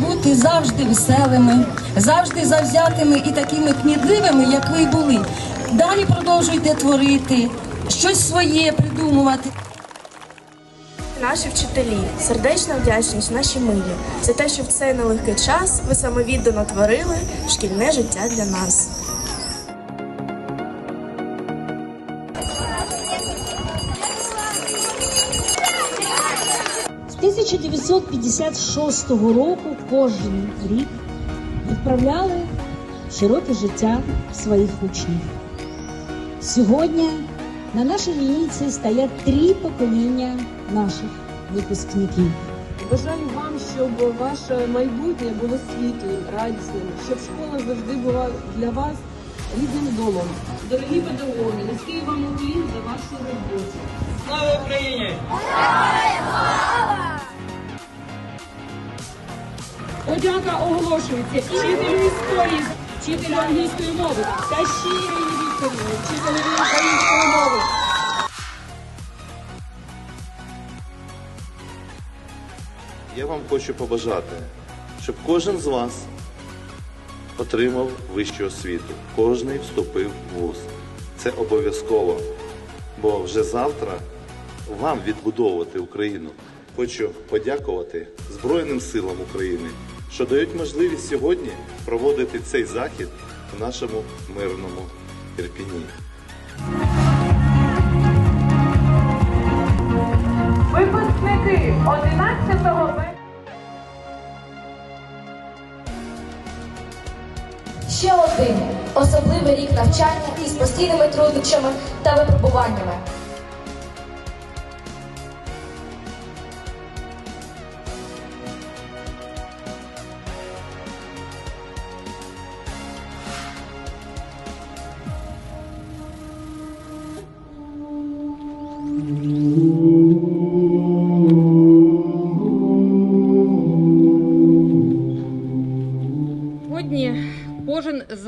бути завжди веселими, завжди завзятими і такими кмітливими, як ви були. Далі продовжуйте творити, щось своє придумувати. Наші вчителі, сердечна вдячність наші милі за те, що в цей нелегкий час ви самовіддано творили шкільне життя для нас. 1956 року кожен рік відправляли в широке життя своїх учнів. Сьогодні на нашій лінійці стоять три покоління наших випускників. Бажаю вам, щоб ваше майбутнє було світлим, радісним, щоб школа завжди була для вас рідним домом. Дорогі педагоги, низький вам уклін за вашу роботу. Слава Україні! Подяка оголошується вчителю історії, вчителю англійської мови та щирої Вікторівні, вчителю української мови. Я вам хочу побажати, щоб кожен з вас отримав вищу освіту, кожний вступив в вуз. Це обов'язково, бо вже завтра вам відбудовувати Україну. Хочу подякувати Збройним силам України, що дають можливість сьогодні проводити цей захід в нашому мирному Ірпіні. Випускники 11 вересня. Ще один особливий рік навчання із постійними труднощами та випробуваннями.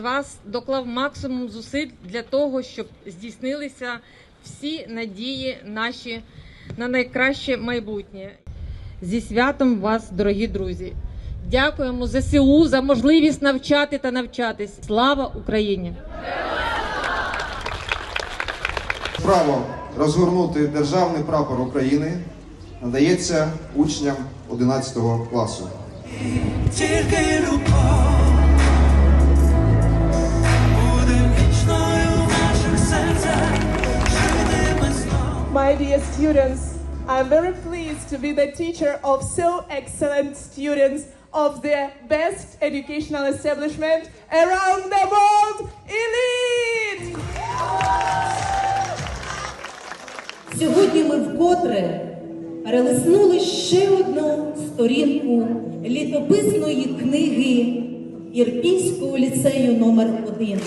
Вас доклав максимум зусиль для того, щоб здійснилися всі надії наші на найкраще майбутнє. Зі святом вас, дорогі друзі! Дякуємо ЗСУ за можливість навчати та навчатись. Слава Україні! Право розгорнути державний прапор України надається учням 11 класу. Тільки любов dear students, I'm very pleased to be the teacher of so excellent students of the best educational establishment around the world, Elite! Сьогодні ми вкотре перелиснули ще одну сторінку літописної книги Ірпінського ліцею номер 1